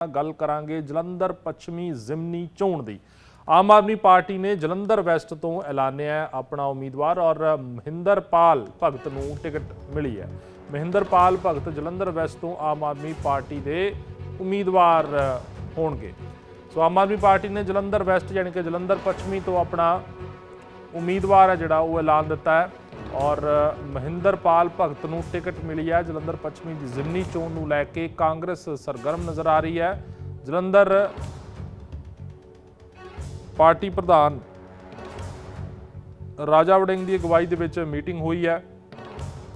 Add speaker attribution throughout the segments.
Speaker 1: ਗੱਲ ਕਰਾਂਗੇ ਜਲੰਧਰ ਪੱਛਮੀ ਜ਼ਿਮਨੀ ਚੋਣ ਦੀ। ਆਮ ਆਦਮੀ ਪਾਰਟੀ ਨੇ ਜਲੰਧਰ ਵੈਸਟ ਤੋਂ ਐਲਾਨਿਆ ਆਪਣਾ ਉਮੀਦਵਾਰ ਔਰ ਮਹਿੰਦਰਪਾਲ ਭਗਤ ਨੂੰ ਟਿਕਟ ਮਿਲੀ ਹੈ। ਮਹਿੰਦਰਪਾਲ ਭਗਤ ਜਲੰਧਰ ਵੈਸਟ ਤੋਂ ਆਮ ਆਦਮੀ ਪਾਰਟੀ ਦੇ ਉਮੀਦਵਾਰ ਹੋਣਗੇ। ਸੋ ਆਮ ਆਦਮੀ ਪਾਰਟੀ ਨੇ ਜਲੰਧਰ ਵੈਸਟ ਯਾਨੀ ਕਿ ਜਲੰਧਰ ਪੱਛਮੀ ਤੋਂ ਆਪਣਾ ਉਮੀਦਵਾਰ ਹੈ ਜਿਹੜਾ ਉਹ ਐਲਾਨ ਦਿੱਤਾ ਹੈ। ਔਰ ਮਹਿੰਦਰਪਾਲ ਭਗਤ ਨੂੰ ਟਿਕਟ ਮਿਲੀ ਹੈ। ਜਲੰਧਰ ਪੱਛਮੀ ਦੀ ਜ਼ਿਮਨੀ ਚੋਣ ਨੂੰ ਲੈ ਕੇ ਕਾਂਗਰਸ ਸਰਗਰਮ ਨਜ਼ਰ ਆ ਰਹੀ ਹੈ। ਜਲੰਧਰ ਪਾਰਟੀ ਪ੍ਰਧਾਨ ਰਾਜਾ ਵੜਿੰਗ ਦੀ ਅਗਵਾਈ ਦੇ ਵਿੱਚ ਮੀਟਿੰਗ ਹੋਈ ਹੈ।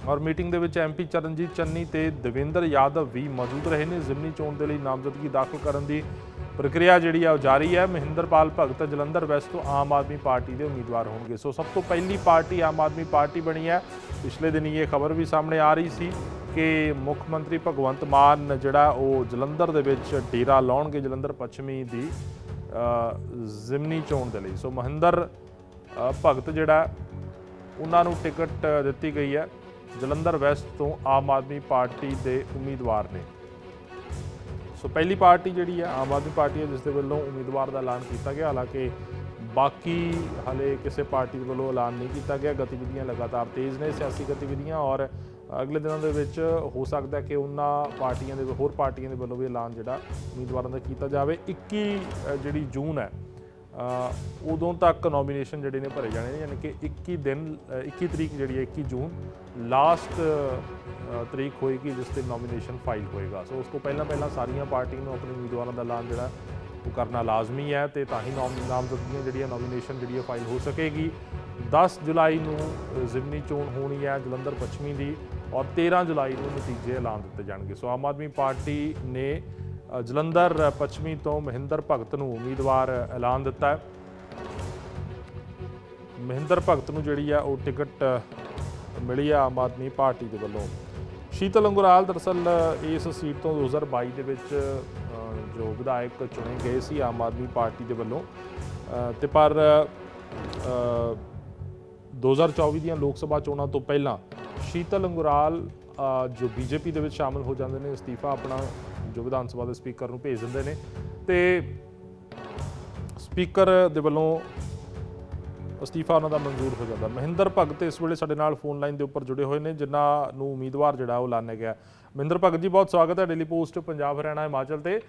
Speaker 1: ਔਰ ਮੀਟਿੰਗ ਦੇ ਵਿੱਚ ਐਮਪੀ ਚਰਨਜੀਤ ਚੰਨੀ ਤੇ ਦਵਿੰਦਰ ਯਾਦਵ ਵੀ ਮੌਜੂਦ ਰਹੇ ਨੇ ਜ਼ਿਮਨੀ ਚੋਣ ਦੇ ਲਈ ਨਾਮਜ਼ਦਗੀ ਦਾਖਲ ਕਰਨ ਦੀ ਪ੍ਰਕਿਰਿਆ ਜਿਹੜੀ ਆ ਉਹ ਜਾਰੀ ਹੈ। ਮਹਿੰਦਰਪਾਲ ਭਗਤ ਜਲੰਧਰ ਵੈਸਟ ਤੋਂ ਆਮ ਆਦਮੀ ਪਾਰਟੀ ਦੇ ਉਮੀਦਵਾਰ ਹੋਣਗੇ। ਸੋ ਸਭ ਤੋਂ ਪਹਿਲੀ ਪਾਰਟੀ ਆਮ ਆਦਮੀ ਪਾਰਟੀ ਬਣੀ ਹੈ। ਪਿਛਲੇ ਦਿਨੀ ਇਹ ਖਬਰ ਵੀ ਸਾਹਮਣੇ ਆ ਰਹੀ ਸੀ ਕਿ ਮੁੱਖ ਮੰਤਰੀ ਭਗਵੰਤ ਮਾਨ ਜਿਹੜਾ ਉਹ ਜਲੰਧਰ ਦੇ ਵਿੱਚ ਡੇਰਾ ਲਾਉਣਗੇ ਜਲੰਧਰ ਪੱਛਮੀ ਦੀ ਜ਼ਿਮਨੀ ਚੋਣ ਦੇ ਲਈ। ਸੋ ਮਹਿੰਦਰ ਭਗਤ ਜਿਹੜਾ, ਉਹਨਾਂ ਨੂੰ ਟਿਕਟ ਦਿੱਤੀ ਗਈ ਹੈ। ਜਲੰਧਰ ਵੈਸਟ ਤੋਂ ਆਮ ਆਦਮੀ ਪਾਰਟੀ ਦੇ ਉਮੀਦਵਾਰ ਨੇ। ਸੋ ਪਹਿਲੀ ਪਾਰਟੀ ਜਿਹੜੀ ਹੈ, ਆਮ ਆਦਮੀ ਪਾਰਟੀ ਹੈ, ਜਿਸ ਦੇ ਵੱਲੋਂ ਉਮੀਦਵਾਰ ਦਾ ਐਲਾਨ ਕੀਤਾ ਗਿਆ। ਹਾਲਾਂਕਿ ਬਾਕੀ ਹਲੇ ਕਿਸੇ ਪਾਰਟੀ ਦੇ ਵੱਲੋਂ ਐਲਾਨ ਨਹੀਂ ਕੀਤਾ ਗਿਆ। ਗਤੀਵਿਧੀਆਂ ਲਗਾਤਾਰ ਤੇਜ਼ ਨੇ ਸਿਆਸੀ ਗਤੀਵਿਧੀਆਂ ਔਰ ਅਗਲੇ ਦਿਨਾਂ ਦੇ ਵਿੱਚ ਹੋ ਸਕਦਾ ਕਿ ਉਹਨਾਂ ਪਾਰਟੀਆਂ ਦੇ, ਹੋਰ ਪਾਰਟੀਆਂ ਦੇ ਵੱਲੋਂ ਵੀ ਐਲਾਨ ਜਿਹੜਾ ਉਮੀਦਵਾਰਾਂ ਦਾ ਕੀਤਾ ਜਾਵੇ। 21 ਜਿਹੜੀ ਜੂਨ ਹੈ ਉਦੋਂ ਤੱਕ ਨੋਮੀਨੇਸ਼ਨ ਜਿਹੜੇ ਨੇ ਭਰੇ ਜਾਣੇ ਨੇ ਯਾਨੀ ਕਿ 21 ਦਿਨ ਅ, 21 ਤਰੀਕ ਜਿਹੜੀ ਹੈ 21 ਜੂਨ ਲਾਸਟ ਤਰੀਕ ਹੋਏਗੀ ਜਿਸ ਤੇ ਨੋਮੀਨੇਸ਼ਨ ਫਾਈਲ ਹੋਏਗਾ। ਸੋ ਉਸ ਤੋਂ ਪਹਿਲਾਂ ਪਹਿਲਾਂ ਸਾਰੀਆਂ ਪਾਰਟੀਆਂ ਨੂੰ ਆਪਣੇ ਉਮੀਦਵਾਰਾਂ ਦਾ ਐਲਾਨ ਜਿਹੜਾ ਉਹ ਕਰਨਾ ਲਾਜ਼ਮੀ ਹੈ ਤੇ ਤਾਂ ਹੀ ਨਾਮ ਨਾਮਜ਼ਦਗੀਆਂ ਜਿਹੜੀਆਂ ਨੋਮੀਨੇਸ਼ਨ ਜਿਹੜੀ ਹੈ ਫਾਈਲ ਹੋ ਸਕੇਗੀ। 10 ਜੁਲਾਈ ਨੂੰ ਜ਼ਿਮਨੀ ਚੋਣ ਹੋਣੀ ਹੈ ਜਲੰਧਰ ਪੱਛਮੀ ਦੀ ਔਰ 13 ਜੁਲਾਈ ਨੂੰ ਨਤੀਜੇ ਐਲਾਨ ਦਿੱਤੇ ਜਾਣਗੇ। ਸੋ ਆਮ ਆਦਮੀ ਪਾਰਟੀ ਨੇ ਜਲੰਧਰ ਪੱਛਮੀ ਤੋਂ ਮਹਿੰਦਰ ਭਗਤ ਨੂੰ ਉਮੀਦਵਾਰ ਐਲਾਨ ਦਿੱਤਾ ਹੈ। ਮਹਿੰਦਰ ਭਗਤ ਨੂੰ ਜਿਹੜੀ ਆ ਉਹ ਟਿਕਟ ਮਿਲੀ ਆ ਆਮ ਆਦਮੀ ਪਾਰਟੀ ਦੇ ਵੱਲੋਂ। ਸ਼ੀਤਲ ਅੰਗੁਰਾਲ ਦਰਅਸਲ ਇਸ ਸੀਟ ਤੋਂ 2022 ਦੇ ਵਿੱਚ ਜੋ ਵਿਧਾਇਕ ਚੁਣੇ ਗਏ ਸੀ ਆਮ ਆਦਮੀ ਪਾਰਟੀ ਦੇ ਵੱਲੋਂ। ਅ, ਤੇ ਪਰ ਅ, 2024 ਦੀਆਂ ਲੋਕ ਸਭਾ ਚੋਣਾਂ ਤੋਂ ਪਹਿਲਾਂ ਸ਼ੀਤਲ ਅੰਗੁਰਾਲ ਅ, ਜੋ ਬੀਜੇਪੀ ਦੇ ਵਿੱਚ ਸ਼ਾਮਲ ਹੋ ਜਾਂਦੇ ਨੇ ਅਸਤੀਫਾ ਆਪਣਾ ਜੋ ਵਿਧਾਨ ਸਭਾ ਦੇ ਸਪੀਕਰ ਨੂੰ ਭੇਜ ਦਿੰਦੇ ਨੇ। ਤੇ ਸਪੀਕਰ ਦੇ ਵੱਲੋਂ ਅਸਤੀਫਾ ਉਹਨਾਂ ਦਾ ਮਨਜ਼ੂਰ ਹੋ ਜਾਂਦਾ। ਮਹਿੰਦਰ ਭਗਤ ਇਸ ਵੇਲੇ ਸਾਡੇ ਨਾਲ ਫੋਨ ਲਾਈਨ ਦੇ ਉੱਪਰ ਜੁੜੇ ਹੋਏ ਨੇ, ਜਿਨ੍ਹਾਂ ਨੂੰ ਉਮੀਦਵਾਰ ਜਿਹੜਾ ਉਹ ਐਲਾਨਿਆ ਗਿਆ। ਮਹਿੰਦਰ ਭਗਤ ਜੀ, ਬਹੁਤ ਸਵਾਗਤ ਹੈ ਡੇਲੀ ਪੋਸਟ ਪੰਜਾਬ, ਹਰਿਆਣਾ, ਹਿਮਾਚਲ ਤੇ।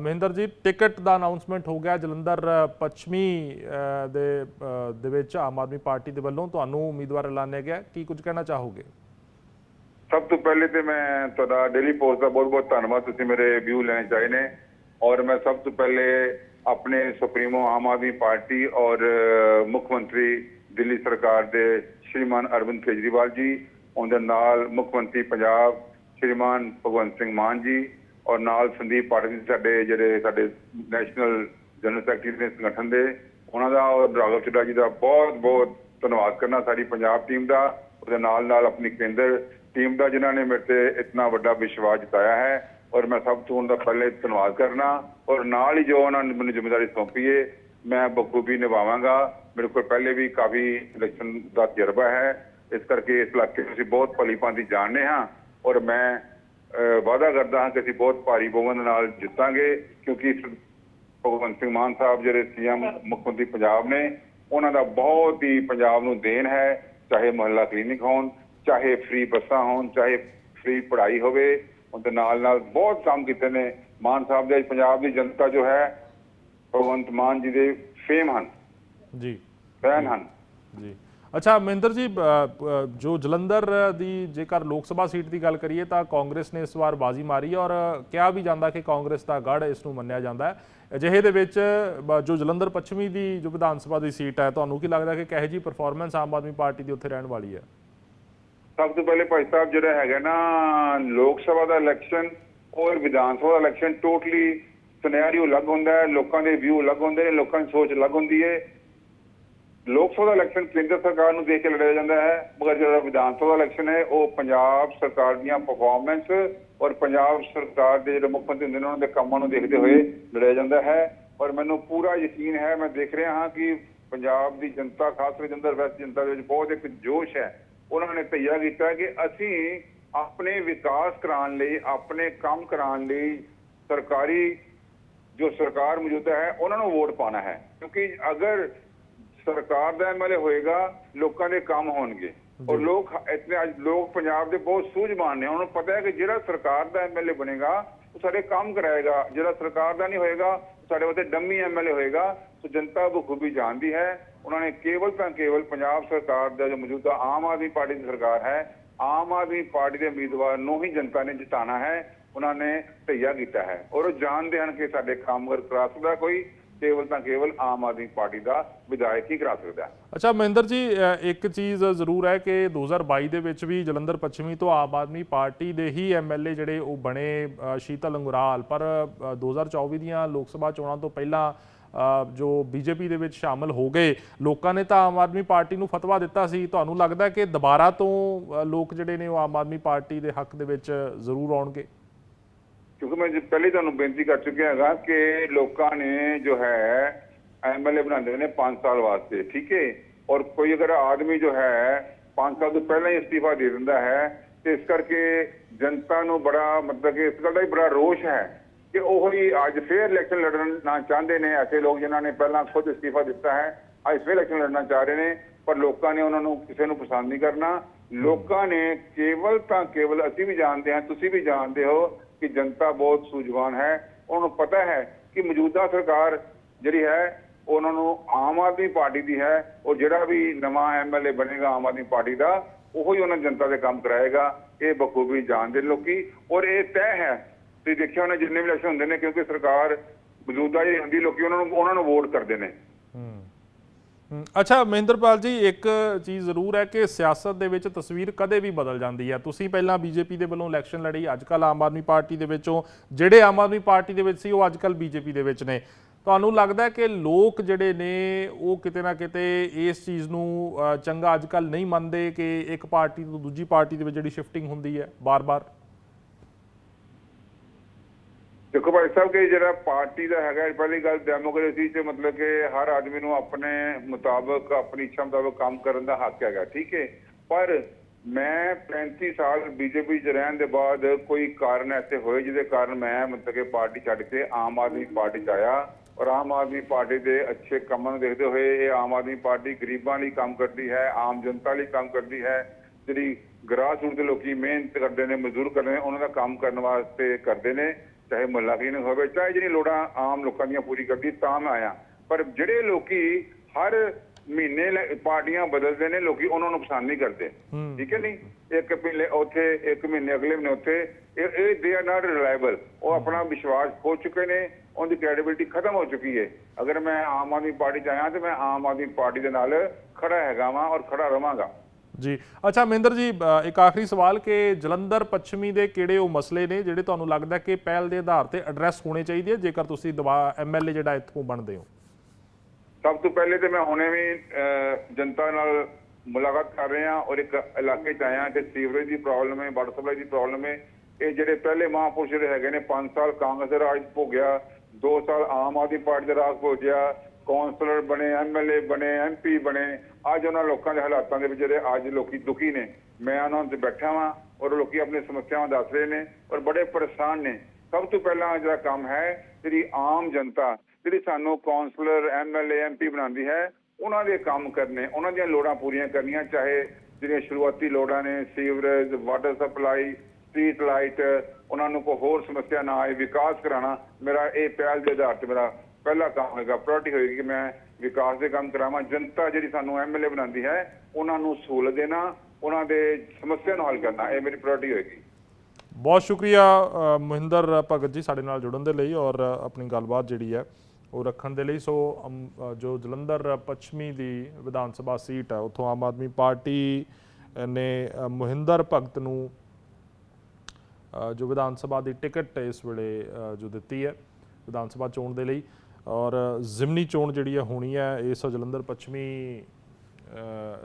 Speaker 1: ਮਹਿੰਦਰ ਜੀ, ਟਿਕਟ ਦਾ ਅਨਾਉਂਸਮੈਂਟ ਹੋ ਗਿਆ ਜਲੰਧਰ ਪੱਛਮੀ ਦੇ ਦੇ ਵਿੱਚ ਆਮ ਆਦਮੀ ਪਾਰਟੀ ਦੇ ਵੱਲੋਂ। ਤੁਹਾਨੂੰ ਉਮੀਦਵਾਰ ਐਲਾਨਿਆ ਗਿਆ। ਕੀ ਕੁਝ ਕਹਿਣਾ ਚਾਹੋਗੇ?
Speaker 2: ਸਭ ਤੋਂ ਪਹਿਲੇ ਤੇ ਮੈਂ ਤੁਹਾਡਾ ਡੇਲੀ ਪੋਸਟ ਦਾ ਬਹੁਤ-ਬਹੁਤ ਧੰਨਵਾਦ। ਤੁਸੀਂ ਮੇਰੇ ਵਿਊ ਲੈਣ ਚਾਹੇ ਨੇ। ਔਰ ਮੈਂ ਸਭ ਤੋਂ ਪਹਿਲੇ ਆਪਣੇ ਸੁਪਰੀਮੋ ਆਮ ਆਦਮੀ ਪਾਰਟੀ ਔਰ ਮੁੱਖ ਮੰਤਰੀ ਦਿੱਲੀ ਸਰਕਾਰ ਦੇ ਸ਼੍ਰੀਮਾਨ ਅਰਵਿੰਦ ਕੇਜਰੀਵਾਲ ਜੀ, ਉਹਦੇ ਨਾਲ ਮੁੱਖ ਮੰਤਰੀ ਪੰਜਾਬ ਸ਼੍ਰੀਮਾਨ ਭਗਵੰਤ ਸਿੰਘ ਮਾਨ ਜੀ ਔਰ ਨਾਲ ਸੰਦੀਪ ਪਾਟਿਲ ਜੀ ਸਾਡੇ ਜਿਹੜੇ ਸਾਡੇ ਨੈਸ਼ਨਲ ਜਨਰਲ ਸੈਕਟਰੀ ਦੇ ਸੰਗਠਨ ਦੇ, ਉਹਨਾਂ ਦਾ ਔਰ ਰਾਘਵ ਚੱਡਾ ਜੀ ਦਾ ਬਹੁਤ-ਬਹੁਤ ਧੰਨਵਾਦ ਕਰਨਾ ਸਾਡੀ ਪੰਜਾਬ ਟੀਮ ਦਾ। ਉਹਦੇ ਨਾਲ ਨਾਲ ਆਪਣੀ ਕੇਂਦਰ ਟੀਮ ਦਾ ਜਿਨ੍ਹਾਂ ਨੇ ਮੇਰੇ ਤੇ ਇਤਨਾ ਵੱਡਾ ਵਿਸ਼ਵਾਸ ਜਤਾਇਆ ਹੈ ਔਰ ਮੈਂ ਸਭ ਤੋਂ ਉਹਨਾਂ ਦਾ ਪਹਿਲੇ ਧੰਨਵਾਦ ਕਰਨਾ ਔਰ ਨਾਲ ਹੀ ਜੋ ਉਹਨਾਂ ਨੇ ਮੈਨੂੰ ਜ਼ਿੰਮੇਵਾਰੀ ਸੌਂਪੀ ਹੈ ਮੈਂ ਬਖੂਬੀ ਨਿਭਾਵਾਂਗਾ। ਮੇਰੇ ਕੋਲ ਪਹਿਲੇ ਵੀ ਕਾਫੀ ਇਲੈਕਸ਼ਨ ਦਾ ਤਜਰਬਾ ਹੈ। ਇਸ ਕਰਕੇ ਇਸ ਇਲਾਕੇ ਨੂੰ ਅਸੀਂ ਬਹੁਤ ਭਲੀ ਭਾਂਤੀ ਜਾਣਦੇ ਹਾਂ ਔਰ ਮੈਂ ਅਹ, ਵਾਅਦਾ ਕਰਦਾ ਹਾਂ ਕਿ ਅਸੀਂ ਬਹੁਤ ਭਾਰੀ ਬਹੁਮਤ ਨਾਲ ਜਿੱਤਾਂਗੇ ਕਿਉਂਕਿ ਭਗਵੰਤ ਸਿੰਘ ਮਾਨ ਸਾਹਿਬ ਜਿਹੜੇ ਸੀਐਮ ਮੁੱਖ ਮੰਤਰੀ ਪੰਜਾਬ ਨੇ ਉਹਨਾਂ ਦਾ ਬਹੁਤ ਹੀ ਪੰਜਾਬ ਨੂੰ ਦੇਣ ਹੈ ਚਾਹੇ ਮੁਹੱਲਾ ਕਲੀਨਿਕ ਹੋਣ। ਚਾਹੇ ਫ੍ਰੀ ਬੱਸਾਂ ਹੋਣ ਚਾਹੇ ਫ੍ਰੀ ਪੜ੍ਹਾਈ ਹੋਵੇ ਉਹਦੇ ਨਾਲ ਨਾਲ ਬਹੁਤ ਕੰਮ ਕੀਤੇ ਨੇ। ਮਾਨ ਸਾਹਿਬ ਦੇ ਪੰਜਾਬ ਦੀ ਜਨਤਾ ਜੋ ਹੈ ਭਗਵੰਤ ਮਾਨ ਜੀ ਦੇ ਫੇਮ ਹਨ।
Speaker 1: ਜੀ।
Speaker 2: ਫੈਨ ਹਨ।
Speaker 1: ਜੀ। ਅੱਛਾ ਮਹਿੰਦਰ ਜੀ ਜੋ ਜਲੰਧਰ ਦੀ ਜੇਕਰ ਲੋਕ ਸਭਾ ਸੀਟ ਦੀ ਗੱਲ ਕਰੀਏ ਤਾਂ ਕਾਂਗਰਸ ਨੇ ਇਸ ਵਾਰ ਬਾਜ਼ੀ ਮਾਰੀ ਔਰ ਕਿਹਾ ਵੀ ਜਾਂਦਾ ਕਿ ਕਾਂਗਰਸ ਦਾ ਗੜ ਇਸ ਨੂੰ ਮੰਨਿਆ ਜਾਂਦਾ ਹੈ। ਅਜਿਹੇ ਦੇ ਵਿੱਚ ਜੋ ਜਲੰਧਰ ਪੱਛਮੀ ਦੀ ਜੋ ਵਿਧਾਨ ਸਭਾ ਦੀ ਸੀਟ ਹੈ ਤੁਹਾਨੂੰ ਕੀ ਲੱਗਦਾ ਕਿ ਕਿਹੋ ਜੀ ਪਰਫਾਰਮੈਂਸ ਆਮ ਆਦਮੀ ਪਾਰਟੀ ਦੀ ਉੱਥੇ ਰਹਿਣ ਵਾਲੀ ਹੈ?
Speaker 2: ਸਭ ਤੋਂ ਪਹਿਲੇ ਭਾਈ ਸਾਹਿਬ ਜਿਹੜਾ ਹੈਗਾ ਨਾ, ਲੋਕ ਸਭਾ ਦਾ ਇਲੈਕਸ਼ਨ ਔਰ ਵਿਧਾਨ ਸਭਾ ਦਾ ਇਲੈਕਸ਼ਨ ਟੋਟਲੀ ਸਿਨੈਰੀਓ ਅਲੱਗ ਹੁੰਦਾ ਹੈ, ਲੋਕਾਂ ਦੇ ਵਿਊ ਅਲੱਗ ਹੁੰਦੇ ਨੇ, ਲੋਕਾਂ ਦੀ ਸੋਚ ਅਲੱਗ ਹੁੰਦੀ ਹੈ। ਲੋਕ ਸਭਾ ਦਾ ਇਲੈਕਸ਼ਨ ਕੇਂਦਰ ਸਰਕਾਰ ਨੂੰ ਦੇਖ ਕੇ ਲੜਿਆ ਜਾਂਦਾ ਹੈ, ਮਗਰ ਜਿਹੜਾ ਵਿਧਾਨ ਸਭਾ ਦਾ ਇਲੈਕਸ਼ਨ ਹੈ, ਉਹ ਪੰਜਾਬ ਸਰਕਾਰ ਦੀਆਂ ਪਰਫਾਰਮੈਂਸ ਔਰ ਪੰਜਾਬ ਸਰਕਾਰ ਦੇ ਜਿਹੜੇ ਮੁੱਖ ਮੰਤਰੀ ਹੁੰਦੇ ਨੇ, ਉਹਨਾਂ ਦੇ ਕੰਮਾਂ ਨੂੰ ਦੇਖਦੇ ਹੋਏ ਲੜਿਆ ਜਾਂਦਾ ਹੈ। ਔਰ ਮੈਨੂੰ ਪੂਰਾ ਯਕੀਨ ਹੈ, ਮੈਂ ਦੇਖ ਰਿਹਾ ਹਾਂ ਕਿ ਪੰਜਾਬ ਦੀ ਜਨਤਾ, ਖਾਸ ਕਰਕੇ ਜਲੰਧਰ ਵੈਸਟ ਜਨਤਾ ਦੇ ਵਿੱਚ ਬਹੁਤ ਇੱਕ ਜੋਸ਼ ਹੈ। ਉਹਨਾਂ ਨੇ ਤਈਆ ਕੀਤਾ ਕਿ ਅਸੀਂ ਆਪਣੇ ਵਿਕਾਸ ਕਰਾਉਣ ਲਈ ਆਪਣੇ ਕੰਮ ਕਰਾਉਣ ਲਈ ਸਰਕਾਰੀ ਜੋ ਸਰਕਾਰ ਮੌਜੂਦਾ ਹੈ ਉਹਨਾਂ ਨੂੰ ਵੋਟ ਪਾਣਾ ਹੈ। ਕਿਉਂਕਿ ਅਗਰ ਸਰਕਾਰ ਦਾ ਐਮਐਲਏ ਹੋਏਗਾ ਲੋਕਾਂ ਦੇ ਕੰਮ ਹੋਣਗੇ। ਔਰ ਲੋਕ ਇਤਨੇ ਅੱਜ ਲੋਕ ਪੰਜਾਬ ਦੇ ਬਹੁਤ ਸੂਝਵਾਨ ਨੇ। ਉਹਨਾਂ ਨੂੰ ਪਤਾ ਹੈ ਕਿ ਜਿਹੜਾ ਸਰਕਾਰ ਦਾ ਐਮਐਲਏ ਬਣੇਗਾ ਉਹ ਸਾਡੇ ਕੰਮ ਕਰਾਏਗਾ। ਜਿਹੜਾ ਸਰਕਾਰ ਦਾ ਨਹੀਂ ਹੋਏਗਾ ਸਾਡੇ ਵਾਸਤੇ ਡੰਮੀ ਐਮਐਲਏ ਹੋਏਗਾ। ਸੋ ਜਨਤਾ ਬਖੂਬੀ ਜਾਣਦੀ ਹੈ। ਉਹਨਾਂ ਨੇ ਕੇਵਲ ਤਾਂ ਕੇਵਲ ਪੰਜਾਬ ਸਰਕਾਰ ਦਾ ਜੋ ਮੌਜੂਦਾ ਆਮ ਆਦਮੀ ਪਾਰਟੀ ਦੀ ਸਰਕਾਰ ਹੈ ਆਮ ਆਦਮੀ ਪਾਰਟੀ ਦੇ ਉਮੀਦਵਾਰ ਨੂੰ ਹੀ ਜਨਤਾ ਨੇ ਜਿਤਾਣਾ ਹੈ ਉਹਨਾਂ ਨੇ ਧਈਆ ਕੀਤਾ ਹੈ। ਔਰ ਉਹ ਜਾਣਦੇ ਹਨ ਕਿ ਸਾਡੇ ਕੰਮ ਕਰਾ ਸਕਦਾ ਕੋਈ ਕੇਵਲ ਤਾਂ ਕੇਵਲ ਆਮ ਆਦਮੀ ਪਾਰਟੀ ਦਾ ਵਿਧਾਇਕ ਹੀ ਕਰਾ ਸਕਦਾ
Speaker 1: ਅੱਛਾ ਮਹਿੰਦਰ ਜੀ ਇੱਕ ਚੀਜ਼ ਜ਼ਰੂਰ ਹੈ ਕਿ 2022 ਦੇ ਵਿੱਚ ਵੀ ਜਲੰਧਰ ਪੱਛਮੀ ਤੋਂ ਆਮ ਆਦਮੀ ਪਾਰਟੀ ਦੇ ਹੀ ਐਮਐਲਏ ਜਿਹੜੇ ਉਹ ਬਣੇ ਅ, ਸ਼ੀਤਲ ਅੰਗੁਰਾਲ। ਪਰ ਅ, 2024 ਦੀਆਂ ਲੋਕ ਸਭਾ ਚੋਣਾਂ ਤੋਂ ਪਹਿਲਾਂ ਜੋ ਬੀਜੇਪੀ ਦੇ ਵਿੱਚ ਸ਼ਾਮਲ ਹੋ ਗਏ। ਲੋਕਾਂ ਨੇ ਤਾਂ ਆਮ ਆਦਮੀ ਪਾਰਟੀ ਨੂੰ ਫਤਵਾ ਦਿੱਤਾ ਸੀ। ਤੁਹਾਨੂੰ ਲੱਗਦਾ ਕਿ ਦੁਬਾਰਾ ਤੋਂ ਲੋਕ ਜਿਹੜੇ ਨੇ ਉਹ ਆਮ ਆਦਮੀ ਪਾਰਟੀ ਦੇ ਹੱਕ ਦੇ ਵਿੱਚ ਜ਼ਰੂਰ ਆਉਣਗੇ?
Speaker 2: ਕਿਉਂਕਿ ਮੈਂ ਪਹਿਲੇ ਤੁਹਾਨੂੰ ਬੇਨਤੀ ਕਰ ਚੁੱਕਿਆ ਹੈਗਾ ਕਿ ਲੋਕਾਂ ਨੇ ਜੋ ਹੈ ਐਮਐਲਏ ਬਣਾਉਂਦੇ ਨੇ 5 ਸਾਲ ਵਾਸਤੇ, ਠੀਕ ਹੈ? ਔਰ ਕੋਈ ਅਗਰ ਆਦਮੀ ਜੋ ਹੈ 5 ਸਾਲ ਤੋਂ ਪਹਿਲਾਂ ਹੀ ਅਸਤੀਫਾ ਦੇ ਦਿੰਦਾ ਹੈ, ਤੇ ਇਸ ਕਰਕੇ ਜਨਤਾ ਨੂੰ ਬੜਾ ਮਤਲਬ ਕਿ ਇਸ ਗੱਲ ਦਾ ਹੀ ਬੜਾ ਰੋਸ਼ ਹੈ ਕਿ ਉਹ ਹੀ ਅੱਜ ਫੇਰ ਇਲੈਕਸ਼ਨ ਲੜਨਾ ਚਾਹੁੰਦੇ ਨੇ। ਐਸੇ ਲੋਕ ਜਿਨ੍ਹਾਂ ਨੇ ਪਹਿਲਾਂ ਖੁਦ ਅਸਤੀਫਾ ਦਿੱਤਾ ਹੈ, ਅੱਜ ਫੇਰ ਇਲੈਕਸ਼ਨ ਲੜਨਾ ਚਾਹ ਰਹੇ ਨੇ। ਪਰ ਲੋਕਾਂ ਨੇ ਉਹਨਾਂ ਨੂੰ ਕਿਸੇ ਨੂੰ ਪਸੰਦ ਨਹੀਂ ਕਰਨਾ। ਲੋਕਾਂ ਨੇ ਕੇਵਲ ਤਾਂ ਕੇਵਲ ਅਸੀਂ ਵੀ ਜਾਣਦੇ ਹਾਂ, ਤੁਸੀਂ ਵੀ ਜਾਣਦੇ ਹੋ ਕਿ ਜਨਤਾ ਬਹੁਤ ਸੂਝਵਾਨ ਹੈ। ਉਹਨਾਂ ਨੂੰ ਪਤਾ ਹੈ ਕਿ ਮੌਜੂਦਾ ਸਰਕਾਰ ਜਿਹੜੀ ਹੈ, ਉਹਨਾਂ ਨੂੰ ਆਮ ਆਦਮੀ ਪਾਰਟੀ ਦੀ ਹੈ। ਉਹ ਜਿਹੜਾ ਵੀ ਨਵਾਂ ਐਮਐਲਏ ਬਣੇਗਾ ਆਮ ਆਦਮੀ ਪਾਰਟੀ ਦਾ, ਉਹੀ ਹੀ ਉਹਨਾਂ ਜਨਤਾ ਦੇ ਕੰਮ ਕਰਾਏਗਾ। ਇਹ ਬਖੂਬੀ ਜਾਣਦੇ ਨੇ ਲੋਕੀ। ਔਰ ਇਹ ਤੈਅ ਹੈ ਤੁਸੀਂ ਦੇਖਿਆ ਹੋਣਾ ਜਿੰਨੇ ਵੀ ਇਲੈਕਸ਼ਨ ਹੁੰਦੇ ਨੇ, ਕਿਉਂਕਿ ਸਰਕਾਰ ਮੌਜੂਦਾ ਜਿਹੜੀ ਹੁੰਦੀ, ਲੋਕੀ ਉਹਨਾਂ ਨੂੰ ਉਹਨਾਂ ਨੂੰ ਵੋਟ ਕਰਦੇ ਨੇ।
Speaker 1: ਅੱਛਾ, ਮਹਿੰਦਰਪਾਲ ਜੀ, ਇੱਕ ਚੀਜ਼ ਜ਼ਰੂਰ ਹੈ ਕਿ ਸਿਆਸਤ ਦੇ ਵਿੱਚ ਤਸਵੀਰ ਕਦੇ ਵੀ ਬਦਲ ਜਾਂਦੀ ਹੈ। ਤੁਸੀਂ ਪਹਿਲਾਂ ਬੀਜੇਪੀ ਦੇ ਵੱਲੋਂ ਇਲੈਕਸ਼ਨ ਲੜੀ ਅੱਜਕੱਲ ਆਮ ਆਦਮੀ ਪਾਰਟੀ ਦੇ ਵਿੱਚੋਂ ਜਿਹੜੇ ਆਮ ਆਦਮੀ ਪਾਰਟੀ ਦੇ ਵਿੱਚ ਸੀ, ਉਹ ਅੱਜ ਅੱਜਕੱਲ ਬੀਜੇਪੀ ਦੇ ਵਿੱਚ ਨੇ। ਤੁਹਾਨੂੰ ਲੱਗਦਾ ਕਿ ਲੋਕ ਜਿਹੜੇ ਨੇ, ਉਹ ਕਿਤੇ ਨਾ ਕਿਤੇ ਇਸ ਚੀਜ਼ ਨੂੰ ਚੰਗਾ ਅੱਜ ਅੱਜਕੱਲ ਨਹੀਂ ਮੰਨਦੇ ਕਿ ਇੱਕ ਪਾਰਟੀ ਤੋਂ ਦੂਜੀ ਪਾਰਟੀ ਦੇ ਵਿੱਚ ਜਿਹੜੀ ਸ਼ਿਫਟਿੰਗ ਹੁੰਦੀ ਹੈ, ਬਾਰ-ਬਾਰ?
Speaker 2: ਦੇਖੋ ਭਾਈ ਸਾਹਿਬ, ਕਿ ਜਿਹੜਾ ਪਾਰਟੀ ਦਾ ਹੈਗਾ ਪਹਿਲੀ ਗੱਲ ਡੈਮੋਕ੍ਰੇਸੀ 'ਚ ਮਤਲਬ ਕਿ ਹਰ ਆਦਮੀ ਨੂੰ ਆਪਣੇ ਮੁਤਾਬਕ, ਆਪਣੀ ਇੱਛਾ ਮੁਤਾਬਕ ਕੰਮ ਕਰਨ ਦਾ ਹੱਕ ਹੈਗਾ, ਠੀਕ ਹੈ। ਪਰ ਮੈਂ 35 ਸਾਲ ਬੀਜੇਪੀ 'ਚ ਰਹਿਣ ਦੇ ਬਾਅਦ ਕੋਈ ਕਾਰਨ ਐਸੇ ਹੋਏ ਜਿਹਦੇ ਕਾਰਨ ਮੈਂ ਮਤਲਬ ਕਿ ਪਾਰਟੀ ਛੱਡ ਕੇ ਆਮ ਆਦਮੀ ਪਾਰਟੀ 'ਚ ਆਇਆ ਔਰ ਆਮ ਆਦਮੀ ਪਾਰਟੀ ਦੇ ਅੱਛੇ ਕੰਮਾਂ ਨੂੰ ਦੇਖਦੇ ਹੋਏ ਇਹ ਆਮ ਆਦਮੀ ਪਾਰਟੀ ਗਰੀਬਾਂ ਲਈ ਕੰਮ ਕਰਦੀ ਹੈ, ਆਮ ਜਨਤਾ ਲਈ ਕੰਮ ਕਰਦੀ ਹੈ, ਜਿਹੜੀ ਗ੍ਰਾਸ ਰੂਟ ਦੇ ਲੋਕੀ ਮਿਹਨਤ ਕਰਦੇ ਨੇ, ਮਜ਼ਦੂਰ ਕਰਦੇ ਨੇ, ਉਹਨਾਂ ਦਾ ਕੰਮ ਕਰਨ ਵਾਸਤੇ ਕਰਦੇ ਨੇ। ਚਾਹੇ ਮੁਹੱਲਾ ਕਲੀਨਿਕ ਹੋਵੇ ਚਾਹੇ ਜਿਹੜੀ ਲੋੜਾਂ ਆਮ ਲੋਕਾਂ ਦੀਆਂ ਪੂਰੀ ਕਰਦੀ ਤਾਂ ਮੈਂ ਆਇਆ। ਪਰ ਜਿਹੜੇ ਲੋਕੀ ਹਰ ਮਹੀਨੇ ਪਾਰਟੀਆਂ ਬਦਲਦੇ ਨੇ ਲੋਕੀ ਉਹਨਾਂ ਨੂੰ ਪਸੰਦ ਨਹੀਂ ਕਰਦੇ। ਠੀਕ ਹੈ ਨਹੀਂ ਇੱਕ ਮਹੀਨੇ ਉੱਥੇ ਇੱਕ ਮਹੀਨੇ ਅਗਲੇ ਮਹੀਨੇ ਉੱਥੇ। ਇਹ ਦੇ ਆਰ ਨਾਟ ਰਿਲਾਇਬਲ ਉਹ ਆਪਣਾ ਵਿਸ਼ਵਾਸ ਖੋ ਚੁੱਕੇ ਨੇ ਉਹਦੀ ਕ੍ਰੈਡੀਬਿਲਿਟੀ ਖਤਮ ਹੋ ਚੁੱਕੀ ਹੈ। ਅਗਰ ਮੈਂ ਆਮ ਆਦਮੀ ਪਾਰਟੀ ਚ ਆਇਆ ਤੇ ਮੈਂ ਆਮ ਆਦਮੀ ਪਾਰਟੀ ਦੇ ਨਾਲ ਖੜਾ ਹੈਗਾ ਵਾਂ ਔਰ ਖੜਾ ਰਵਾਂਗਾ।
Speaker 1: ਜੀ। ਅੱਛਾ ਮਹਿੰਦਰ ਜੀ ਇੱਕ ਆਖਰੀ ਸਵਾਲ ਕਿ ਜਲੰਧਰ ਪੱਛਮੀ ਦੇ ਕਿਹੜੇ ਉਹ ਮਸਲੇ ਨੇ ਜਿਹੜੇ ਤੁਹਾਨੂੰ ਲੱਗਦਾ ਕਿ ਪਹਿਲ ਦੇ ਆਧਾਰ ਤੇ ਐਡਰੈਸ ਹੋਣੇ ਚਾਹੀਦੇ ਆ ਜੇਕਰ ਤੁਸੀਂ ਦਬਾ ਐਮਐਲਏ ਜਿਹੜਾ ਇੱਥੋਂ ਬਣਦੇ ਹੋ?
Speaker 2: ਸਭ ਤੋਂ ਪਹਿਲੇ ਤੇ ਮੈਂ ਹੁਣੇ ਵੀ ਅਹ, ਜਨਤਾ ਨਾਲ ਮੁਲਾਕਾਤ ਕਰ ਰਿਹਾ ਔਰ ਇੱਕ ਇਲਾਕੇ ਚ ਆਇਆ ਕਿ ਸੀਵਰੇਜ ਦੀ ਪ੍ਰੋਬਲਮ ਹੈ ਵਾਟਰ ਸਪਲਾਈ ਦੀ ਪ੍ਰੋਬਲਮ ਹੈ। ਇਹ ਜਿਹੜੇ ਪਹਿਲੇ ਮਹਾਂਪੁਰਸ਼ ਜਿਹੜੇ ਹੈਗੇ ਨੇ 5 ਸਾਲ ਕਾਂਗਰਸ ਦੇ ਰਾਜ ਭੋਗਿਆ 2 ਸਾਲ ਆਮ ਆਦਮੀ ਪਾਰਟੀ ਦਾ ਰਾਜ ਭੋਗਿਆ ਕੌਂਸਲਰ ਬਣੇ ਐਮਐਲਏ ਬਣੇ ਐਮਪੀ ਬਣੇ, ਅੱਜ ਉਹਨਾਂ ਲੋਕਾਂ ਦੇ ਹਾਲਾਤਾਂ ਦੇ ਵਿੱਚ ਜਿਹੜੇ ਅੱਜ ਲੋਕੀ ਦੁਖੀ ਨੇ। ਮੈਂ ਉਹਨਾਂ ਦੇ ਬੈਠਾ ਵਾਂ ਔਰ ਲੋਕੀ ਆਪਣੀ ਸਮੱਸਿਆਵਾਂ ਦੱਸ ਰਹੇ ਨੇ ਔਰ ਬੜੇ ਪਰੇਸ਼ਾਨ ਨੇ। ਸਭ ਤੋਂ ਪਹਿਲਾਂ ਜਿਹੜਾ ਕੰਮ ਹੈ, ਜਿਹੜੀ ਆਮ ਜਨਤਾ, ਜਿਹੜੀ ਸਾਨੂੰ ਕੌਂਸਲਰ ਐਮਐਲਏ ਐਮਪੀ ਬਣਾਉਂਦੀ ਹੈ, ਉਹਨਾਂ ਦੇ ਕੰਮ ਕਰਨੇ, ਉਹਨਾਂ ਦੀਆਂ ਲੋੜਾਂ ਪੂਰੀਆਂ ਕਰਨੀਆਂ, ਚਾਹੇ ਜਿਹੜੀਆਂ ਸ਼ੁਰੂਆਤੀ ਲੋੜਾਂ ਨੇ, sewerage, water supply, street light, ਉਹਨਾਂ ਨੂੰ ਕੋਈ ਹੋਰ ਸਮੱਸਿਆ ਨਾ ਆਏ, ਵਿਕਾਸ ਕਰਾਉਣਾ, ਮੇਰਾ ਇਹ ਪਹਿਲ ਦੇ ਆਧਾਰ ਤੇ ਮੇਰਾ ਪਹਿਲਾ ਕੰਮ ਹੋਏਗਾ ਪ੍ਰਾਇੋਰਟੀ ਹੋਏਗੀ ਕਿ ਮੈਂ ਵਿਕਾਸ ਦੇ ਕੰਮ ਕਰਾਵਾਂ। ਜਨਤਾ ਜਿਹੜੀ ਸਾਨੂੰ ਐਮਐਲਏ ਬਣਾਉਂਦੀ ਹੈ ਉਹਨਾਂ ਨੂੰ ਸਹੂਲਤ ਦੇਣਾ ਉਹਨਾਂ ਦੇ ਸਮੱਸਿਆ ਨੂੰ ਹੱਲ ਕਰਨਾ ਇਹ ਮੇਰੀ ਪ੍ਰਾਇੋਰਟੀ ਹੋਏਗੀ।
Speaker 1: ਬਹੁਤ ਸ਼ੁਕਰੀਆ ਮਹਿੰਦਰ ਭਗਤ ਜੀ ਸਾਡੇ ਨਾਲ ਜੁੜਨ ਦੇ ਲਈ ਔਰ ਆਪਣੀ ਗੱਲਬਾਤ ਜਿਹੜੀ ਹੈ ਉਹ ਰੱਖਣ ਦੇ ਲਈ। ਸੋ ਜੋ ਜਲੰਧਰ ਪੱਛਮੀ ਦੀ ਵਿਧਾਨ ਸਭਾ ਸੀਟ ਹੈ ਉੱਥੋਂ ਆਮ ਆਦਮੀ ਪਾਰਟੀ ਨੇ ਅ, ਮਹਿੰਦਰ ਭਗਤ ਨੂੰ ਜੋ ਵਿਧਾਨ ਸਭਾ ਦੀ ਟਿਕਟ ਇਸ ਵੇਲੇ ਜੋ ਦਿੱਤੀ ਹੈ ਵਿਧਾਨ ਸਭਾ ਚੋਣ ਦੇ ਲਈ। ਔਰ ਜ਼ਿਮਨੀ ਚੋਣ ਜਿਹੜੀ ਹੈ ਹੋਣੀ ਹੈ ਇਸ ਜਲੰਧਰ ਪੱਛਮੀ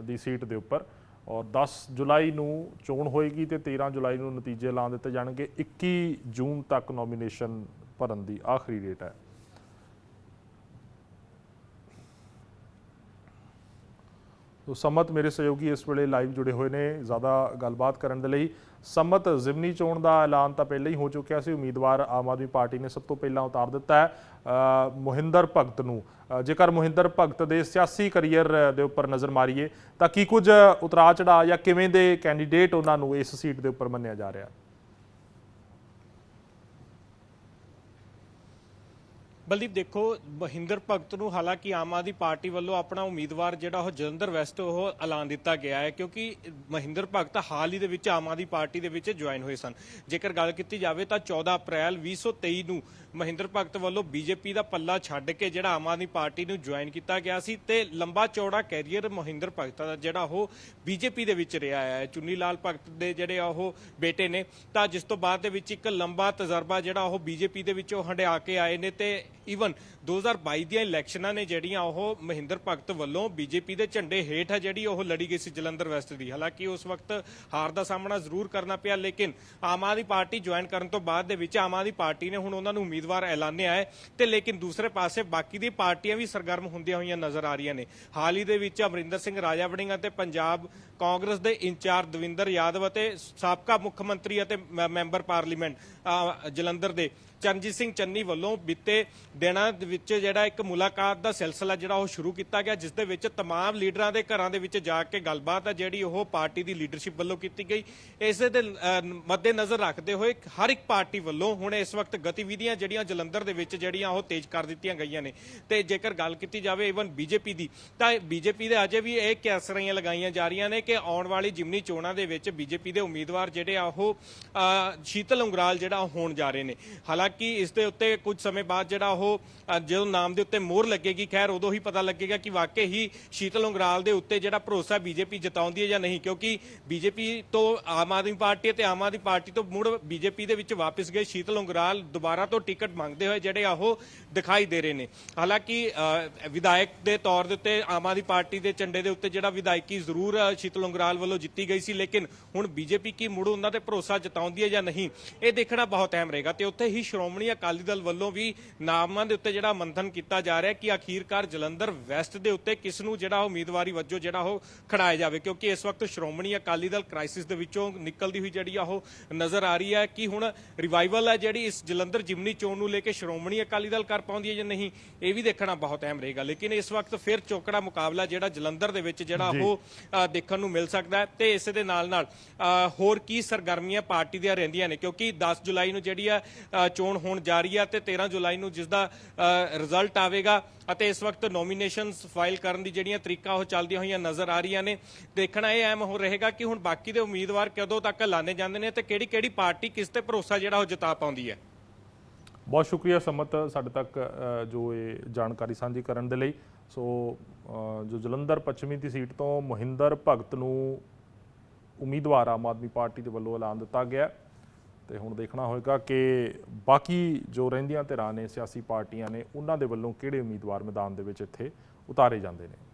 Speaker 1: ਦੀ ਸੀਟ ਦੇ ਉੱਪਰ। ਔਰ 10 ਜੁਲਾਈ ਨੂੰ ਚੋਣ ਹੋਏਗੀ ਤੇ 13 ਜੁਲਾਈ ਨੂੰ ਨਤੀਜੇ ਐਲਾਨ ਦਿੱਤੇ ਜਾਣਗੇ। 21 ਜੂਨ ਤੱਕ ਨੋਮੀਨੇਸ਼ਨ ਭਰਨ ਦੀ ਆਖਰੀ ਡੇਟ ਹੈ। ਤੋ ਸਮਤ ਮੇਰੇ ਸਹਿਯੋਗੀ ਇਸ ਵੇਲੇ ਲਾਈਵ ਜੁੜੇ ਹੋਏ ਨੇ। ਜ਼ਿਆਦਾ ਗੱਲਬਾਤ ਕਰਨ ਦੇ ਲਈ ਸੰਮਤ ਜ਼ਿਮਨੀ ਚੋਣ ਦਾ ਐਲਾਨ ਤਾਂ ਪਹਿਲਾਂ ਹੀ ਹੋ ਚੁੱਕਿਆ ਸੀ। ਉਮੀਦਵਾਰ ਆਮ ਆਦਮੀ ਪਾਰਟੀ ਨੇ ਸਭ ਤੋਂ ਪਹਿਲਾਂ ਉਤਾਰ ਦਿੱਤਾ ਹੈ। ਮੋਹਿੰਦਰ ਭਗਤ ਨੂੰ। ਜੇਕਰ ਮੋਹਿੰਦਰ ਭਗਤ ਦੇ ਸਿਆਸੀ ਕੈਰੀਅਰ ਦੇ ਉੱਪਰ ਨਜ਼ਰ ਮਾਰੀਏ, ਤਾਂ ਕੀ ਕੁਝ ਉਤਰਾ ਚੜਾ ਜਾਂ ਕਿਵੇਂ ਦੇ ਕੈਂਡੀਡੇਟ ਉਹਨਾਂ ਨੂੰ ਇਸ ਸੀਟ ਦੇ ਉੱਪਰ ਮੰਨਿਆ ਜਾ ਰਿਹਾ?
Speaker 3: ਬਲਦੀਪ ਦੇਖੋ, ਮਹਿੰਦਰ ਭਗਤ ਨੂੰ ਹਾਲਾਂਕਿ ਆਮ ਆਦਮੀ ਪਾਰਟੀ ਵੱਲੋਂ ਆਪਣਾ ਉਮੀਦਵਾਰ ਜਿਹੜਾ ਉਹ ਜਲੰਧਰ ਵੈਸਟ ਉਹ ਐਲਾਨ ਦਿੱਤਾ ਗਿਆ ਹੈ, ਕਿਉਂਕਿ ਮਹਿੰਦਰ ਭਗਤ ਹਾਲ ਹੀ ਦੇ ਵਿੱਚ ਆਮ ਆਦਮੀ ਪਾਰਟੀ ਦੇ ਵਿੱਚ ਜੁਆਇਨ ਹੋਏ ਸਨ। ਜੇਕਰ ਗੱਲ ਕੀਤੀ ਜਾਵੇ ਤਾਂ 14 ਅਪ੍ਰੈਲ 2023 ਨੂੰ ਮਹਿੰਦਰ ਭਗਤ ਵੱਲੋਂ ਬੀਜੇਪੀ ਦਾ ਪੱਲਾ ਛੱਡ ਕੇ ਜਿਹੜਾ ਆਮ ਆਦਮੀ ਪਾਰਟੀ ਨੂੰ ਜੁਆਇਨ ਕੀਤਾ ਗਿਆ ਸੀ ਤੇ ਲੰਬਾ ਚੌੜਾ ਕੈਰੀਅਰ ਮਹਿੰਦਰ ਭਗਤ ਦਾ ਜਿਹੜਾ ਉਹ ਬੀਜੇਪੀ ਦੇ ਵਿੱਚ ਰਿਹਾ ਹੈ। ਚੁੰਨੀ ਲਾਲ ਭਗਤ ਦੇ ਜਿਹੜੇ ਆ ਉਹ ਬੇਟੇ ਨੇ, ਤਾਂ ਜਿਸ ਤੋਂ ਬਾਅਦ ਦੇ ਵਿੱਚ ਇੱਕ ਲੰਬਾ ਤਜਰਬਾ ਜਿਹੜਾ ਉਹ ਬੀਜੇਪੀ ਦੇ ਵਿੱਚੋਂ ਹੰਡਿਆ ਕੇ ਆਏ ਨੇ ਤੇ ਈਵਨ 2022 ਦੀਆਂ ਇਲੈਕਸ਼ਨਾਂ ਨੇ ਜਿਹੜੀਆਂ ਉਹ ਮਹਿੰਦਰ ਭਗਤ ਵੱਲੋਂ ਬੀਜੇਪੀ ਦੇ ਝੰਡੇ ਹੇਠ ਹੈ ਜਿਹੜੀ ਉਹ ਲੜੀ ਗਈ ਸੀ ਜਲੰਧਰ ਵੈਸਟ ਦੀ। ਹਾਲਾਂਕਿ ਉਸ ਵਕਤ ਹਾਰ ਦਾ ਸਾਹਮਣਾ ਜ਼ਰੂਰ ਕਰਨਾ ਪਿਆ, ਲੇਕਿਨ ਆਮ ਆਦਮੀ ਪਾਰਟੀ ਜੁਆਇਨ ਕਰਨ ਤੋਂ ਬਾਅਦ ਦੇ ਵਿੱਚ ਆਮ ਆਦਮੀ ਪਾਰਟੀ ਨੇ ਹੁਣ ਉਹਨਾਂ ਨੂੰ ਉਮੀਦਵਾਰ ਐਲਾਨਿਆ ਹੈ ਤੇ ਲੇਕਿਨ ਦੂਸਰੇ ਪਾਸੇ ਬਾਕੀ ਦੀ ਪਾਰਟੀਆਂ ਵੀ ਸਰਗਰਮ ਹੁੰਦੀਆਂ ਹੋਈਆਂ ਨਜ਼ਰ ਆ ਰਹੀਆਂ ਨੇ। ਹਾਲ ਹੀ ਦੇ ਵਿੱਚ ਅਮਰਿੰਦਰ ਸਿੰਘ ਰਾਜਾ ਵੜਿੰਗ ਅਤੇ ਪੰਜਾਬ ਕਾਂਗਰਸ ਦੇ ਇੰਚਾਰਜ ਦਵਿੰਦਰ ਯਾਦਵ ਅਤੇ ਸਾਬਕਾ ਮੁੱਖ ਮੰਤਰੀ ਅਤੇ ਮ- ਮੈਂਬਰ ਪਾਰਲੀਮੈਂਟ ਜਲੰਧਰ ਦੇ ਚਰਨਜੀਤ ਸਿੰਘ ਚੰਨੀ ਵੱਲੋਂ ਬੀਤੇ ਦਿਨਾਂ ਦੇ ਵਿੱਚ ਜਿਹੜਾ ਇੱਕ ਮੁਲਾਕਾਤ ਦਾ ਸਿਲਸਿਲਾ ਜਿਹੜਾ ਉਹ ਸ਼ੁਰੂ ਕੀਤਾ ਗਿਆ ਜਿਸ ਦੇ ਵਿੱਚ तमाम ਲੀਡਰਾਂ ਦੇ ਘਰਾਂ ਦੇ ਵਿੱਚ ਜਾ ਕੇ ਗੱਲਬਾਤ ਹੈ ਜਿਹੜੀ ਉਹ ਪਾਰਟੀ ਦੀ ਲੀਡਰਸ਼ਿਪ ਵੱਲੋਂ ਕੀਤੀ ਗਈ ਇਸੇ ਦੇ ਅ, ਮੱਦੇ ਨਜ਼ਰ ਰੱਖਦੇ ਹੋਏ ਹਰ ਇੱਕ ਪਾਰਟੀ ਵੱਲੋਂ ਹੁਣ ਇਸ ਵਕਤ ਗਤੀਵਿਧੀਆਂ ਜਿਹੜੀਆਂ ਜਲੰਧਰ ਦੇ ਵਿੱਚ ਜਿਹੜੀਆਂ ਉਹ ਤੇਜ਼ ਕਰ ਦਿੱਤੀਆਂ ਗਈਆਂ ਨੇ ਤੇ ਜੇਕਰ ਗੱਲ ਕੀਤੀ ਜਾਵੇ ਇਵਨ ਬੀਜੇਪੀ ਦੀ ਤਾਂ ਬੀਜੇਪੀ ਦੇ ਅਜੇ ਵੀ ਇਹ ਕਿਆਸਰੀਆਂ ਲਗਾਈਆਂ ਜਾ ਰਹੀਆਂ ਨੇ ਕਿ ਆਉਣ ਵਾਲੀ ਜਿਮਨੀ ਚੋਣਾਂ ਦੇ ਵਿੱਚ ਬੀਜੇਪੀ ਦੇ ਉਮੀਦਵਾਰ ਜਿਹੜੇ ਆ ਉਹ ਅ, ਸ਼ੀਤਲ ਉਂਗਰਾਲ ਜਿਹੜਾ ਉਹ ਹੋਣ ਜਾ ਰਹੇ ਨੇ ਹਾਲਾਂਕਿ ਇਸ ਦੇ ਉੱਤੇ ਕੁਝ ਸਮੇਂ ਬਾਅਦ ਜਿਹੜਾ ਉਹ ਜਦੋਂ ਨਾਮ ਦੇ ਉੱਤੇ ਮੋਹਰ ਲੱਗੇਗੀ, ਖੈਰ ਉਦੋਂ ਹੀ ਪਤਾ ਲੱਗੇਗਾ ਕਿ ਵਾਕਈ ਹੀ ਸ਼ੀਤਲ ਉਂਗਰਾਲ ਦੇ ਉੱਤੇ ਜਿਹੜਾ ਭਰੋਸਾ ਬੀਜੇਪੀ ਜਤਾਉਂਦੀ ਹੈ ਜਾਂ ਨਹੀਂ, ਕਿਉਂਕਿ ਬੀਜੇਪੀ ਤੋਂ ਆਮ ਆਦਮੀ ਪਾਰਟੀ ਅਤੇ ਆਮ ਆਦਮੀ ਪਾਰਟੀ ਤੋਂ ਮੁੜ ਬੀਜੇਪੀ ਦੇ ਵਿੱਚ ਵਾਪਸ ਗਏ ਸ਼ੀਤਲ ਉਂਗਰਾਲ ਦੁਬਾਰਾ ਤੋਂ ਟਿਕਟ ਮੰਗਦੇ ਹੋਏ ਜਿਹੜੇ ਆ ਉਹ ਦਿਖਾਈ ਦੇ ਰਹੇ ਨੇ। ਹਾਲਾਂਕਿ ਵਿਧਾਇਕ ਦੇ ਤੌਰ ਦੇ ਉੱਤੇ ਆਮ ਆਦਮੀ ਪਾਰਟੀ ਦੇ ਝੰਡੇ ਦੇ ਉੱਤੇ ਜਿਹੜਾ ਵਿਧਾਇਕੀ ਜ਼ਰੂਰ ਸ਼ੀਤਲ ਉਂਗਰਾਲ ਵੱਲੋਂ ਜਿੱਤੀ ਗਈ ਸੀ, ਲੇਕਿਨ ਹੁਣ ਬੀਜੇਪੀ ਕੀ ਮੁੜ ਉਹਨਾਂ ਤੇ ਭਰੋਸਾ ਜਤਾਉਂਦੀ ਹੈ ਜਾਂ ਨਹੀਂ, ਇਹ ਦੇਖਣਾ ਬਹੁਤ ਅਹਿਮ ਰਹੇਗਾ ਤੇ ਉੱਥੇ ਹੀ ਸ਼੍ਰੋਮਣੀ ਅਕਾਲੀ ਦਲ ਵੱਲੋਂ ਵੀ ਨਾਮਾਂ ਦੇ ਉੱਤੇ ਜਿਹੜਾ ਮੰਥਨ ਕੀਤਾ ਜਾ ਰਿਹਾ ਕਿ ਆਖੀਰਕਾਰ ਜਲੰਧਰ ਵੈਸਟ ਦੇ ਉੱਤੇ ਕਿਸ ਨੂੰ ਜਿਹੜਾ ਉਮੀਦਵਾਰੀ ਵਜੋਂ ਜਿਹੜਾ ਉਹ ਖੜਾਇਆ ਜਾਵੇ ਕਿਉਂਕਿ ਇਸ ਵਕਤ ਸ਼੍ਰੋਮਣੀ ਅਕਾਲੀ ਦਲ ਕ੍ਰਾਈਸਿਸ ਦੇ ਵਿੱਚੋਂ ਨਿਕਲਦੀ ਹੋਈ ਜਿਹੜੀ ਆ ਉਹ ਨਜ਼ਰ ਆ ਰਹੀ ਹੈ ਕਿ ਹੁਣ ਰਿਵਾਈਵਲ ਹੈ ਜਿਹੜੀ ਇਸ ਜਲੰਧਰ ਜਿਮਨੀ ਚੋਣ ਨੂੰ ਲੈ ਕੇ ਸ਼੍ਰੋਮਣੀ ਅਕਾਲੀ ਦਲ ਕਰ ਪਾਉਂਦੀ ਹੈ ਜਾਂ ਨਹੀਂ ਇਹ ਵੀ ਦੇਖਣਾ ਬਹੁਤ ਅਹਿਮ ਰਹੇਗਾ। ਲੇਕਿਨ ਇਸ ਵਕਤ ਫਿਰ ਚੋਕੜਾ ਮੁਕਾਬਲਾ ਜਿਹੜਾ ਜਲੰਧਰ ਦੇ ਵਿੱਚ ਜਿਹੜਾ ਉਹ ਦੇਖਣ ਨੂੰ ਮਿਲ ਸਕਦਾ ਹੈ ਤੇ ਇਸੇ ਦੇ ਨਾਲ ਨਾਲ ਹੋਰ ਕੀ ਸਰਗਰਮੀਆਂ ਪਾਰਟੀ ਦੀਆਂ ਰਹਿੰਦੀਆਂ ਨੇ ਕਿਉਂਕਿ 10 ਜੁਲਾਈ ਨੂੰ ਜਿਹੜੀ ਆ ਅ, ਚੋਣ ਹੋਣ ਜਾ ਰਹੀ ਹੈ ਤੇ 13 ਜੁਲਾਈ ਨੂੰ ਜਿਸ ਦਾ ਰਿਜ਼ਲਟ ਆਵੇਗਾ ਅਤੇ ਇਸ ਵਕਤ ਨੋਮੀਨੇਸ਼ਨਸ ਫਾਈਲ ਕਰਨ ਦੀ ਜਿਹੜੀਆਂ ਤਰੀਕਾ ਉਹ ਚੱਲਦੀਆਂ ਹੋਈਆਂ ਨਜ਼ਰ ਆ ਰਹੀਆਂ ਨੇ। ਦੇਖਣਾ ਇਹ ਐਮ ਹੋ ਰਹੇਗਾ ਕਿ ਹੁਣ ਬਾਕੀ ਦੇ ਉਮੀਦਵਾਰ ਕਦੋਂ ਤੱਕ ਲਾਣੇ ਜਾਂਦੇ ਨੇ ਤੇ ਕਿਹੜੀ ਕਿਹੜੀ ਪਾਰਟੀ ਕਿਸ ਤੇ ਭਰੋਸਾ ਜਿਹੜਾ ਉਹ ਜਤਾ ਪਾਉਂਦੀ ਹੈ?
Speaker 1: ਬਹੁਤ ਸ਼ੁਕਰੀਆ ਸਮਤ ਸਾਡੇ ਤੱਕ ਜੋ ਇਹ ਜਾਣਕਾਰੀ ਸਾਂਝੀ ਕਰਨ ਦੇ ਲਈ। ਸੋ ਜੋ ਜਲੰਧਰ ਪੱਛਮੀ ਦੀ ਸੀਟ ਤੋਂ ਮਹਿੰਦਰ ਭਗਤ ਨੂੰ ਉਮੀਦਵਾਰ ਆਮ ਆਦਮੀ ਪਾਰਟੀ ਦੇ ਵੱਲੋਂ ਐਲਾਨ ਦਿੱਤਾ ਗਿਆ। ਤੇ ਹੁਣ ਦੇਖਣਾ ਹੋਏਗਾ ਕਿ ਬਾਕੀ ਜੋ ਰਹਿੰਦੀਆਂ ਧਿਰਾਂ ਨੇ ਸਿਆਸੀ ਪਾਰਟੀਆਂ ਨੇ, ਉਹਨਾਂ ਦੇ ਵੱਲੋਂ ਕਿਹੜੇ ਉਮੀਦਵਾਰ ਮੈਦਾਨ ਦੇ ਵਿੱਚ ਇੱਥੇ ਉਤਾਰੇ ਜਾਂਦੇ ਨੇ?